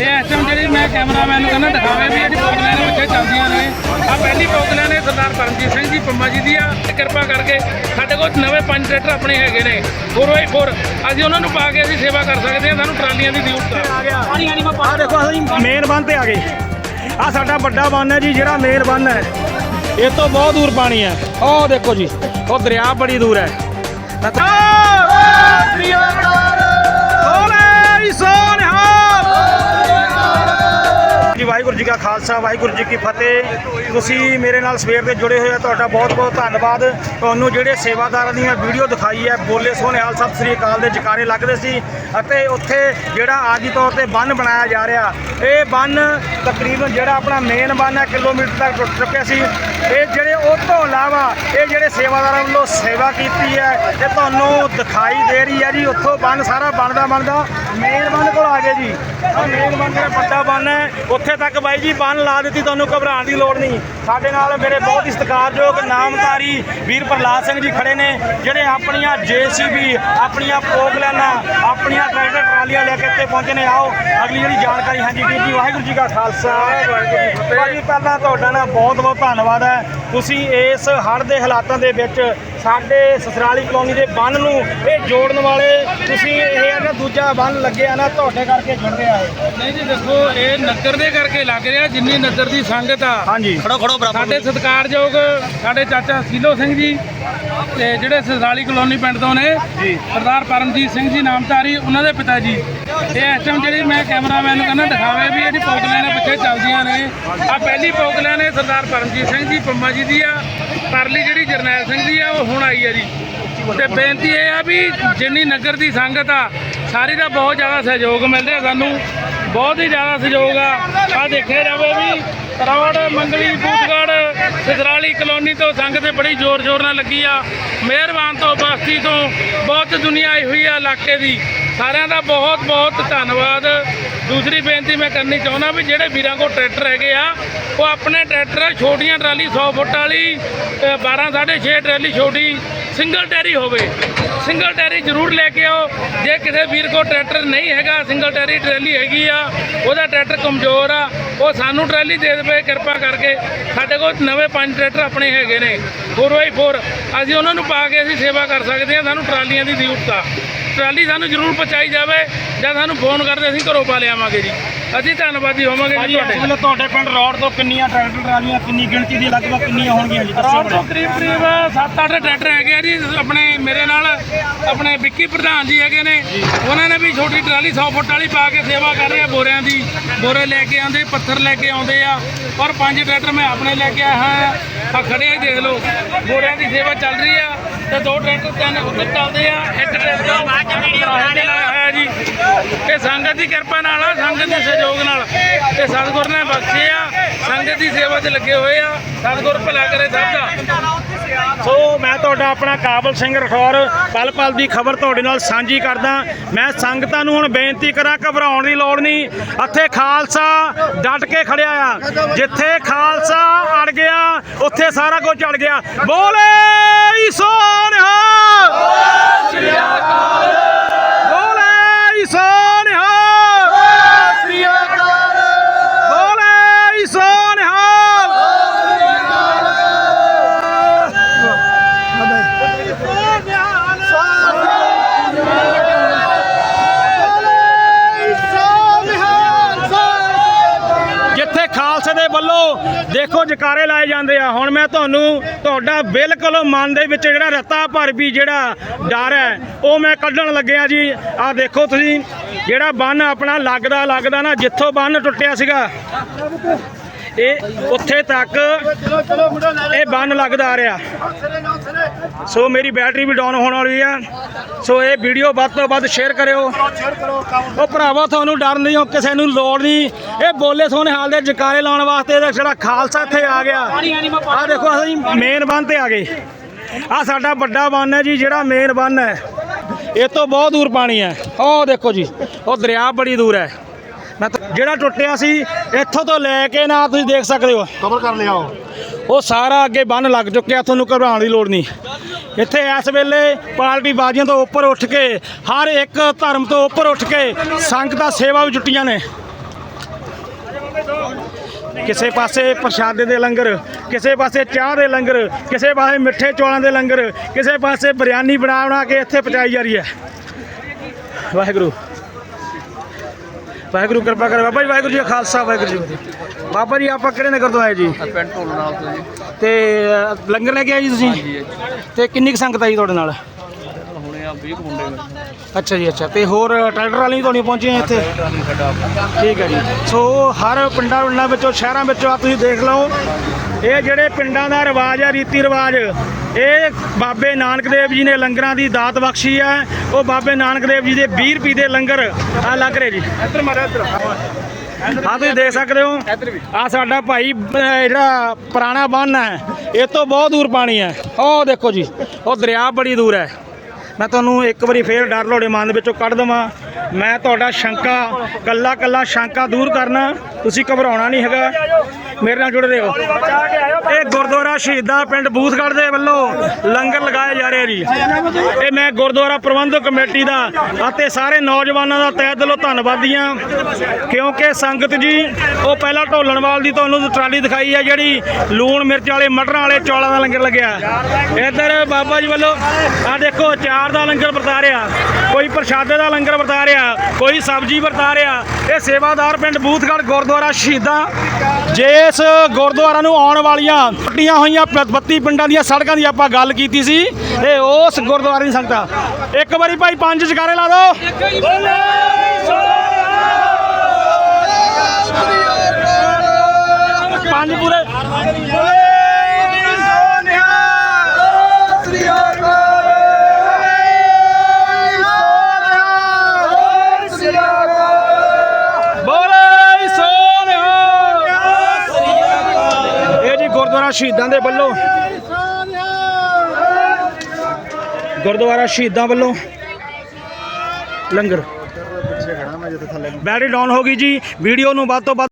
ਤੇ ਇਸ ਟਾਈਮ ਜਿਹੜੀ ਮੈਂ ਕੈਮਰਾਮੈਨ ਨੂੰ ਕਹਿੰਦਾ ਦਿਖਾਵੇ ਵੀ ਜਿਹੜੀ ਪੋਗਲਾਂ ਨੇ ਉੱਥੇ ਚੱਲਦੀਆਂ ਨੇ। ਆ ਪਹਿਲੀ ਪੋਗਲਾਂ ਨੇ ਸਰਦਾਰ ਪਰਮਜੀਤ ਸਿੰਘ ਜੀ ਪੰਮਾ ਜੀ ਦੀ ਆ ਤੇ ਕਿਰਪਾ ਕਰਕੇ ਸਾਡੇ ਕੋਲ ਨਵੇਂ ਪੰਜ ਟਰੈਕਟਰ ਆਪਣੇ ਹੈਗੇ ਨੇ। 4x4 ਅਸੀਂ ਉਹਨਾਂ ਨੂੰ ਪਾ ਕੇ ਅਸੀਂ ਸੇਵਾ ਕਰ ਸਕਦੇ ਹਾਂ ਸਾਨੂੰ ਟਰਾਲੀਆਂ ਦੀ ਜ਼ਰੂਰਤ ਆ। ਆ ਗਿਆ ਆ ਦੇਖੋ ਅਸੀਂ ਮੇਨ ਬੰਨ ਤੇ ਆ ਗਏ। ਆ ਸਾਡਾ ਵੱਡਾ ਬੰਨ ਹੈ ਜੀ ਜਿਹੜਾ ਮੇਨ ਬੰਨ ਹੈ। ਇਹ ਤੋਂ ਬਹੁਤ ਦੂਰ ਪਾਣੀ ਹੈ। ਉਹ ਦੇਖੋ ਜੀ ਉਹ ਦਰਿਆ ਬੜੀ ਦੂਰ ਹੈ। ਬੋਲੇ ਜੀ ਕਾ ਖਾਲਸਾ, ਵਾਹਿਗੁਰੂ ਜੀ ਕੀ ਫਤਿਹ। ਤੁਸੀਂ ਮੇਰੇ ਨਾਲ ਸਵੇਰ ਦੇ ਜੁੜੇ ਹੋਏ ਆ ਤੁਹਾਡਾ ਬਹੁਤ ਬਹੁਤ ਧੰਨਵਾਦ। ਤੁਹਾਨੂੰ ਜਿਹੜੇ ਸੇਵਾਦਾਰਾਂ ਦੀਆਂ ਵੀਡੀਓ ਦਿਖਾਈ ਹੈ, ਬੋਲੇ ਸੋਨਿਹਾਲ ਸਤਿ ਸ੍ਰੀ ਅਕਾਲ ਦੇ ਜਕਾਰੇ ਲੱਗਦੇ ਸੀ ਅਤੇ ਉੱਥੇ ਜਿਹੜਾ ਆਜੀ ਤੌਰ ਤੇ ਬੰਨ ਬਣਾਇਆ ਜਾ ਰਿਹਾ, ਇਹ ਬੰਨ ਤਕਰੀਬਨ ਜਿਹੜਾ ਆਪਣਾ ਮੇਨ ਬੰਨ ਹੈ, ਕਿਲੋਮੀਟਰ ਤੱਕ ਟੁੱਟ ਚੁੱਕਿਆ ਸੀ। ਇਹ ਜਿਹੜੇ ਉਹ ਤੋਂ ਇਲਾਵਾ ਇਹ ਜਿਹੜੇ ਸੇਵਾਦਾਰਾਂ ਵੱਲੋਂ ਸੇਵਾ ਕੀਤੀ ਹੈ, ਇਹ ਤੁਹਾਨੂੰ ਦਿਖਾਈ ਦੇ ਰਹੀ ਹੈ ਜੀ। ਉੱਥੋਂ ਬੰਨ ਸਾਰਾ ਬਣਦਾ ਬਣਦਾ ਮੇਨ ਬੰਨ ਕੋਲ ਆ ਗਏ ਜੀ। ਮੇਨ ਬੰਨ ਜਿਹੜਾ ਵੱਡਾ ਬੰਨ ਹੈ, ਉੱਥੇ ਤੱਕ ਬਾਈ ਜੀ ਬੰਨ ਲਾ ਦਿੱਤੀ ਤੁਹਾਨੂੰ ਘਬਰਾਉਣ ਦੀ ਲੋੜ ਨਹੀਂ। ਸਾਡੇ ਨਾਲ ਮੇਰੇ ਬਹੁਤ ਹੀ ਸਤਿਕਾਰਯੋਗ ਨਾਮਧਾਰੀ ਵੀਰ ਪ੍ਰਲਾਦ ਸਿੰਘ ਜੀ ਖੜੇ ਨੇ ਜਿਹੜੇ ਆਪਣੀਆਂ ਜੇਸੀਬੀ ਆਪਣੀਆਂ ਪੋਗਲਾਨਾ ਆਪਣੀਆਂ ਟਰੈਕਟਰ ਟਰਾਲੀਆਂ ਲੈ ਕੇ ਇੱਥੇ ਪਹੁੰਚੇ ਨੇ। ਆਓ ਅਗਲੀ ਜਿਹੜੀ ਜਾਣਕਾਰੀ ਹਾਂਜੀ ਵੀਰ ਜੀ ਵਾਹਿਗੁਰੂ ਜੀ ਕਾ ਖਾਲਸਾ। ਵਾਹਿਗੁਰੂ ਜੀ ਕੀ ਫਤਿਹ। ਭਾਜੀ ਪਹਿਲਾਂ ਤੁਹਾਡਾ ਨਾ ਬਹੁਤ ਬਹੁਤ ਧੰਨਵਾਦ ਹੈ। ਤੁਸੀਂ ਇਸ ਹੜ੍ਹ ਦੇ ਹਾਲਾਤਾਂ ਦੇ ਵਿੱਚ ਸਾਡੇ ਸਸਰਾਲੀ ਕਲੋਨੀ ਦੇ ਬੰਨ ਨੂੰ ਇਹ ਜੋੜਨ ਵਾਲੇ ਤੁਸੀਂ ਇਹ ਜਿਹੜਾ ਦੂਜਾ ਬੰਨ ਲੱਗਿਆ ਨਾ ਤੁਹਾਡੇ ਕਰਕੇ ਜੁੜ ਰਿਹਾ ਹੈ ਨਹੀਂ ਜੀ ਦੇਖੋ ਇਹ ਨਗਰ ਦੇ ਕਰਕੇ ਲੱਗ ਰਿਹਾ ਜਿੰਨੀ ਨਗਰ ਦੀ ਸੰਗਤ ਆ। ਹਾਂਜੀ। ਖੜੋ ਖੜੋ ਬਰਾਬਰ ਸਾਡੇ ਸਤਿਕਾਰਯੋਗ ਸਾਡੇ ਚਾਚਾ ਸੀਲੋ ਸਿੰਘ ਜੀ ਤੇ ਜਿਹੜੇ ਸਸਾਲੀ ਕਲੋਨੀ ਪਿੰਡ ਤੋਂ ਨੇ ਜੀ। ਸਰਦਾਰ ਪਰਮਜੀਤ ਸਿੰਘ ਜੀ ਨਾਮਧਾਰੀ ਉਹਨਾਂ ਦੇ ਪਿਤਾ ਜੀ। ਤੇ ਇਸ ਟਾਈਮ ਜਿਹੜੀ ਮੈਂ ਕੈਮਰਾਮੈਨ ਨੂੰ ਕਹਿੰਦਾ ਦਿਖਾਵੇ ਵੀ ਜਿਹੜੀ ਪੋਗਲਾਂ ਨੇ ਪਿੱਛੇ ਚੱਲਦੀਆਂ ਨੇ। ਆ ਪਹਿਲੀ ਪੋਗਲਾਂ ਨੇ ਸਰਦਾਰ ਪਰਮਜੀਤ ਸਿੰਘ ਜੀ ਪੰਮਾ ਜੀ ਦੀ ਆ। ਪਰਲੀ ਜਿਹੜੀ ਜਰਨੈਲ ਸਿੰਘ ਦੀ ਆ, ਉਹ ਹੁਣ ਆਈ ਆ ਜੀ। ਤੇ ਬੇਨਤੀ ਇਹ ਆ ਵੀ ਜਿੰਨੀ ਨਗਰ ਦੀ ਸੰਗਤ ਆ, ਸਾਰੀ ਦਾ ਬਹੁਤ ਜ਼ਿਆਦਾ ਸਹਿਯੋਗ ਮਿਲ ਰਿਹਾ ਸਾਨੂੰ। ਬਹੁਤ ਹੀ ਜ਼ਿਆਦਾ ਸਹਿਯੋਗ ਆ। ਆ ਦੇਖਿਆ ਜਾਵੇ ਵੀ ਰੌੜ ਮੰਗਲੀ, ਬੂਟਗੜ ਸਿਧਰਾਲੀ ਕਲੋਨੀ ਤੋਂ ਸੰਗਤ ਬੜੀ ਜ਼ੋਰ ਜ਼ੋਰ ਨਾਲ ਲੱਗੀ ਆ। ਮਿਹਰਬਾਨ ਤੋਂ, ਬਸਤੀ ਤੋਂ, ਬਹੁਤ ਦੁਨੀਆ ਆਈ ਹੋਈ ਆ ਇਲਾਕੇ ਦੀ। ਸਾਰਿਆਂ ਦਾ ਬਹੁਤ ਬਹੁਤ ਧੰਨਵਾਦ। ਦੂਸਰੀ ਬੇਨਤੀ ਮੈਂ ਕਰਨੀ ਚਾਹੁੰਦਾ ਵੀ ਜਿਹੜੇ ਵੀਰਾਂ ਕੋਲ ਟਰੈਕਟਰ ਹੈਗੇ ਆ, ਉਹ ਆਪਣੇ ਟਰੈਕਟਰ ਛੋਟੀਆਂ ਟਰਾਲੀ 100 ਫੁੱਟ ਵਾਲੀ 12 6.5 ਟਰਾਲੀ ਛੋਟੀ ਸਿੰਗਲ ਟੈਰੀ ਹੋਵੇ। ਸਿੰਗਲ ਟੈਰੀ ਜ਼ਰੂਰ ਲੈ ਕੇ ਆਓ। ਜੇ ਕਿਸੇ ਵੀਰ ਕੋਲ ਟਰੈਕਟਰ ਨਹੀਂ ਹੈਗਾ ਸਿੰਗਲ ਟੈਰੀ ਟਰਾਲੀ ਹੈਗੀ ਆ, ਉਹਦਾ ਟਰੈਕਟਰ ਕਮਜ਼ੋਰ ਆ, ਉਹ ਸਾਨੂੰ ਟਰਾਲੀ ਦੇ ਦੇਵੇ, ਕਿਰਪਾ ਕਰਕੇ। ਸਾਡੇ ਕੋਲ ਨਵੇਂ ਪੰਜ ਟਰੈਕਟਰ ਆਪਣੇ ਹੈਗੇ ਨੇ 4x4 ਅਸੀਂ ਉਹਨਾਂ ਨੂੰ ਪਾ ਕੇ ਅਸੀਂ ਸੇਵਾ ਕਰ ਸਕਦੇ ਹਾਂ, ਸਾਨੂੰ ਟਰਾਲੀਆਂ ਦੀ ਜ਼ਰੂਰਤ ਆ। ਟਰਾਲੀ ਸਾਨੂੰ ਜ਼ਰੂਰ ਪਹੁੰਚਾਈ ਜਾਵੇ ਜਾਂ ਸਾਨੂੰ ਫੋਨ ਕਰਦੇ ਅਸੀਂ ਘਰੋਂ ਪਾ ਲਿਆਵਾਂਗੇ ਜੀ। ਅਸੀਂ ਧੰਨਵਾਦੀ ਹੋਵਾਂਗੇ ਜੀ ਤੁਹਾਡੇ। ਵੇਲੇ ਤੁਹਾਡੇ ਪਿੰਡ ਰੋਡ ਤੋਂ ਕਿੰਨੀਆਂ ਟਰੈਕਟਰ ਟਰਾਲੀਆਂ ਕਿੰਨੀ ਗਿਣਤੀ ਦੀ ਲਗਭਗ ਕਿੰਨੀਆਂ ਹੋਣਗੀਆਂ ਜੀ? ਦੱਸੋ ਰੌਡ ਤੋਂ ਕਰੀਬ ਕਰੀਬ 7-8 ਟਰੈਕਟਰ ਹੈਗੇ ਆ ਜੀ। ਆਪਣੇ ਮੇਰੇ ਨਾਲ ਆਪਣੇ ਵਿੱਕੀ ਪ੍ਰਧਾਨ ਜੀ ਹੈਗੇ ਨੇ। ਉਹਨਾਂ ਨੇ ਵੀ ਛੋਟੀ ਟਰਾਲੀ 100 ਫੁੱਟ ਵਾਲੀ ਪਾ ਕੇ ਸੇਵਾ ਕਰ ਰਹੇ ਆ ਬੋਰਿਆਂ ਦੀ। ਬੋਰੇ ਲੈ ਕੇ ਆਉਂਦੇ ਪੱਥਰ ਲੈ ਕੇ ਆਉਂਦੇ ਆ। ਔਰ ਪੰਜ ਟਰੈਕਟਰ ਮੈਂ ਆਪਣੇ ਲੈ ਕੇ ਆਇਆ ਹਾਂ। ਆ ਖੜੇ ਆ ਦੇਖ ਲਓ। ਬੋਰਿਆਂ ਦੀ ਸੇਵਾ ਚੱਲ ਰਹੀ ਆ। ਤੇ ਦੋ ਟਰੈਕਟਰ ਤਿੰਨ ਉੱਧਰ ਚੱਲਦੇ ਆ ਇੱਕ ਟਰੈਕਟਰ ਕਿਰਾਏ ਤੇ ਲਾਇਆ ਹੋਇਆ ਜੀ। ਇਹ ਸੰਗਤ ਦੀ ਕਿਰਪਾ ਨਾਲ ਆ ਸੰਗਤ ਦੇ ਸਹਿਯੋਗ ਨਾਲ। ਤੇ ਸਤਿਗੁਰ ਨੇ ਬਖਸ਼ੇ ਆ ਸੰਗਤ ਦੀ ਸੇਵਾ 'ਚ ਲੱਗੇ ਹੋਏ ਆ। ਸਤਿਗੁਰ ਭਲਾ ਕਰੇ ਸਭ ਦਾ। ਸੋ ਮੈਂ ਤੁਹਾਡਾ ਆਪਣਾ ਕਾਬਲ ਸਿੰਘ ਰਠੌਰ ਪਲ ਪਲ ਦੀ ਖਬਰ ਤੁਹਾਡੇ ਨਾਲ ਸਾਂਝੀ ਕਰਦਾ। ਮੈਂ ਸੰਗਤਾਂ ਨੂੰ ਹੁਣ ਬੇਨਤੀ ਕਰਾਂ ਘਬਰਾਉਣ ਦੀ ਲੋੜ ਨਹੀਂ। ਇੱਥੇ ਖਾਲਸਾ ਡਟ ਕੇ ਖੜਿਆ ਆ। ਜਿੱਥੇ ਖਾਲਸਾ ਅੜ ਗਿਆ ਉੱਥੇ ਸਾਰਾ ਕੁਝ ਅੜ ਗਿਆ। ਬੋਲੇ ਸੋਨਿਹਾ ਬੋਲੇ ਸੋਨਿਹਾ ਬੋਲੇ ਸੋਨਿਹਾ ਜਿੱਥੇ ਖਾਲਸੇ ਦੇ ਵੱਲੋਂ ਦੇਖੋ ਜਕਾਰੇ ਲਾਏ ਜਾਂਦੇ ਆ। ਹੁਣ ਮੈਂ ਤੁਹਾਨੂੰ ਤੁਹਾਡਾ ਬਿਲਕੁਲ ਮਨ ਦੇ ਵਿੱਚ ਜਿਹੜਾ ਰਤਾ ਭਰ ਵੀ ਜਿਹੜਾ ਡਰ ਹੈ, ਉਹ ਮੈਂ ਕੱਢਣ ਲੱਗਿਆ ਜੀ। ਆ ਦੇਖੋ ਤੁਸੀਂ, ਜਿਹੜਾ ਬੰਨ ਆਪਣਾ ਲੱਗਦਾ ਲੱਗਦਾ ਨਾ, ਜਿੱਥੋਂ ਬੰਨ ਟੁੱਟਿਆ ਸੀਗਾ, ਇਹ ਉੱਥੇ ਤੱਕ ਇਹ ਬੰਨ ਲੱਗਦਾ ਆ ਰਿਹਾ। ਸੋ ਮੇਰੀ ਬੈਟਰੀ ਵੀ ਡਾਊਨ ਹੋਣ ਵਾਲੀ ਆ। ਸੋ ਇਹ ਵੀਡੀਓ ਵੱਧ ਤੋਂ ਵੱਧ ਸ਼ੇਅਰ ਕਰਿਓ। ਉਹ ਭਰਾਵਾ, ਤੁਹਾਨੂੰ ਡਰ ਨਹੀਂ ਹੋ ਕਿਸੇ ਨੂੰ ਲੋੜ ਨਹੀਂ। ਇਹ ਬੋਲੇ ਸੋਹਣੇ ਹਾਲ ਦੇ ਜਕਾਰੇ ਲਾਉਣ ਵਾਸਤੇ ਇਹਦਾ ਜਿਹੜਾ ਖਾਲਸਾ ਇੱਥੇ ਆ ਗਿਆ। ਆ ਦੇਖੋ, ਅਸੀਂ ਮੇਨ ਬੰਨ ਤੇ ਆ ਗਏ। ਆ ਸਾਡਾ ਵੱਡਾ ਬੰਨ ਹੈ ਜੀ, ਜਿਹੜਾ ਮੇਨ ਬੰਨ ਹੈ। ਇਹ ਤੋਂ ਬਹੁਤ ਦੂਰ ਪਾਣੀ ਹੈ। ਉਹ ਦੇਖੋ ਜੀ, ਉਹ ਦਰਿਆ ਬੜੀ ਦੂਰ ਹੈ। ਮੈਂ ਜਿਹੜਾ ਟੁੱਟਿਆ ਸੀ, ਇੱਥੋਂ ਤੋਂ ਲੈ ਕੇ ਨਾ ਤੁਸੀਂ ਦੇਖ ਸਕਦੇ ਹੋ। ਕਵਰ ਕਰ ਲਿਆ ਉਹ। ਉਹ ਸਾਰਾ ਅੱਗੇ ਬੰਨ ਲੱਗ ਚੁੱਕਿਆ, ਤੁਹਾਨੂੰ ਘਬਰਾਉਣ ਦੀ ਲੋੜ ਨਹੀਂ। ਇੱਥੇ ਇਸ ਵੇਲੇ ਪਾਰਟੀ ਬਾਜ਼ੀਆਂ ਤੋਂ ਉੱਪਰ ਉੱਠ ਕੇ, ਹਰ ਇੱਕ ਧਰਮ ਤੋਂ ਉੱਪਰ ਉੱਠ ਕੇ ਸੰਗਤਾਂ ਸੇਵਾ ਵੀ ਜੁੱਟੀਆਂ ਨੇ। ਕਿਸੇ ਪਾਸੇ ਪ੍ਰਸ਼ਾਦੇ ਦੇ ਲੰਗਰ, ਕਿਸੇ ਪਾਸੇ ਚਾਹ ਦੇ ਲੰਗਰ, ਕਿਸੇ ਪਾਸੇ ਮਿੱਠੇ ਚੌਲਾਂ ਦੇ ਲੰਗਰ, ਕਿਸੇ ਪਾਸੇ ਬਿਰਿਆਨੀ ਬਣਾ ਬਣਾ ਕੇ ਇੱਥੇ ਪਹੁੰਚਾਈ ਜਾ ਰਹੀ ਹੈ। ਵਾਹਿਗੁਰੂ। ਵਾਹਿਗੁਰੂ ਕਿਰਪਾ ਕਰੇ। ਬਾਬਾ ਜੀ ਵਾਹਿਗੁਰੂ ਜੀ ਕਾ ਖਾਲਸਾ ਵਾਹਿਗੁਰੂ ਜੀ ਕੀ ਫਤਿਹ। ਬਾਬਾ ਜੀ ਆਪਾਂ ਕਿਹੜੇ ਨਗਰ ਤੋਂ ਆਏ ਜੀ? ਪਿੰਡ ਢੋਲ ਨਾਲ ਤੋਂ ਜੀ। ਤੇ ਅ, ਲੰਗਰ ਲੈ ਕੇ ਆਏ ਜੀ ਤੁਸੀਂ? ਤੇ ਕਿੰਨੀ ਕੁ ਸੰਗਤ ਆਈ ਤੁਹਾਡੇ ਨਾਲ? ਆ 20 ਕੁ ਮੁੰਡੇ ਮੇਰੇ ਅੱਛਾ ਜੀ ਅੱਛਾ। ਤੇ ਹੋਰ ਟਰੈਕਟਰ ਵਾਲੇ ਵੀ ਤੁਹਾਡੀ ਪਹੁੰਚੇ ਆ ਇੱਥੇ ਟਰਾਲੀ ਸਾਡਾ ਆਪਣਾ। ਠੀਕ ਹੈ ਜੀ। ਸੋ ਹਰ ਪਿੰਡਾਂ ਪਿੰਡਾਂ ਵਿੱਚੋਂ ਸ਼ਹਿਰਾਂ ਵਿੱਚੋਂ ਆ ਤੁਸੀਂ ਦੇਖ ਲਓ। ਇਹ ਜਿਹੜੇ ਪਿੰਡਾਂ ਦਾ ਰਿਵਾਜ ਹੈ ਰੀਤੀ ਰਿਵਾਜ ਇਹ ਬਾਬੇ ਨਾਨਕ ਦੇਵ ਜੀ ਨੇ ਲੰਗਰਾਂ ਦੀ ਦਾਤ ਬਖਸ਼ੀ ਹੈ ਉਹ ਬਾਬੇ ਨਾਨਕ ਦੇਵ ਜੀ ਦੇ 20 ਰੁਪਏ ਦੇ ਲੰਗਰ ਆ ਲੱਗ ਰਹੇ ਜੀ। ਇੱਧਰ ਮਾਰਿਆ ਇੱਧਰ। ਆ ਤੁਸੀਂ ਦੇਖ ਸਕਦੇ ਹੋ। ਆ ਸਾਡਾ ਭਾਈ ਅਹ, ਜਿਹੜਾ ਪੁਰਾਣਾ ਬੰਨ ਹੈ ਇਹ ਤੋਂ ਬਹੁਤ ਦੂਰ ਪਾਣੀ ਹੈ। ਉਹ ਦੇਖੋ ਜੀ ਉਹ ਦਰਿਆ ਬੜੀ ਦੂਰ ਹੈ। ਮੈਂ ਤੁਹਾਨੂੰ ਇੱਕ ਵਾਰੀ ਫੇਰ ਡਰ ਲੋੜੇ ਮਨ ਦੇ ਵਿੱਚੋਂ ਕੱਢ ਦਵਾਂ। ਮੈਂ ਤੁਹਾਡਾ ਸ਼ੰਕਾ ਕੱਲਾ ਕੱਲਾ ਸ਼ੰਕਾ ਦੂਰ ਕਰਨਾ। ਤੁਸੀਂ ਘਬਰਾਉਣਾ ਨਹੀਂ ਹੈਗਾ। ਮੇਰੇ ਨਾਲ ਜੁੜੇ ਹੋ ਇਹ ਗੁਰਦੁਆਰਾ ਸ਼ਹੀਦਾਂ ਪਿੰਡ ਬੂਥਗੜ੍ਹ ਦੇ ਵੱਲੋਂ ਲੰਗਰ ਲਗਾਇਆ ਜਾ ਰਿਹਾ ਜੀ। ਇਹ ਮੈਂ ਗੁਰਦੁਆਰਾ ਪ੍ਰਬੰਧਕ ਕਮੇਟੀ ਦਾ ਅਤੇ ਸਾਰੇ ਨੌਜਵਾਨਾਂ ਦਾ ਤਹਿ ਦਿਲੋਂ ਧੰਨਵਾਦੀ ਹਾਂ, ਕਿਉਂਕਿ ਸੰਗਤ ਜੀ, ਉਹ ਪਹਿਲਾਂ ਢੋਲਣਵਾਲ ਦੀ ਤੁਹਾਨੂੰ ਟਰਾਲੀ ਦਿਖਾਈ ਹੈ ਜਿਹੜੀ ਲੂਣ ਮਿਰਚ ਵਾਲੇ, ਮਟਰਾਂ ਵਾਲੇ ਚੌਲਾਂ ਦਾ ਲੰਗਰ ਲੱਗਿਆ। ਇੱਧਰ ਬਾਬਾ ਜੀ ਵੱਲੋਂ ਆ ਦੇਖੋ ਚਾਰ ਦਾ ਲੰਗਰ ਵਰਤਾ ਰਿਹਾ ਕੋਈ ਪ੍ਰਸ਼ਾਦੇ ਦਾ ਲੰਗਰ ਵਰਤਾ ਰਿਹਾ ਕੋਈ ਸਬਜ਼ੀ ਵਰਤਾ ਰਿਹਾ ਇਹ ਸੇਵਾਦਾਰ ਪਿੰਡ ਬੂਥਗੜ੍ਹ ਗੁਰਦੁਆਰਾ ਸ਼ਹੀਦਾਂ ਇਸ ਗੁਰਦੁਆਰਾ ਨੂੰ ਆਉਣ ਵਾਲੀਆਂ ਟੁੱਟੀਆਂ ਹੋਈਆਂ ਪ- 32 ਪਿੰਡਾਂ ਦੀਆਂ ਸੜਕਾਂ ਦੀ ਆਪਾਂ ਗੱਲ ਕੀਤੀ ਸੀ, ਇਹ ਉਸ ਗੁਰਦੁਆਰੇ ਦੀ ਸੰਗਤਾਂ। ਇੱਕ ਵਾਰੀ ਭਾਈ ਪੰਜ ਜਕਾਰੇ ਲਾ ਦਿਓ। ਪੰਜ ਪੂਰੇ ਗੁਰਦੁਆਰਾ ਸ਼ਹੀਦਾਂ ਦੇ ਵੱਲੋਂ। ਗੁਰਦੁਆਰਾ ਸ਼ਹੀਦਾਂ ਵੱਲੋਂ। ਲੰਗਰ। ਬੈਟਰੀ ਡਾਊਨ ਹੋ ਗਈ ਜੀ। ਵੀਡੀਓ ਨੂੰ ਵੱਧ ਤੋਂ ਵੱਧ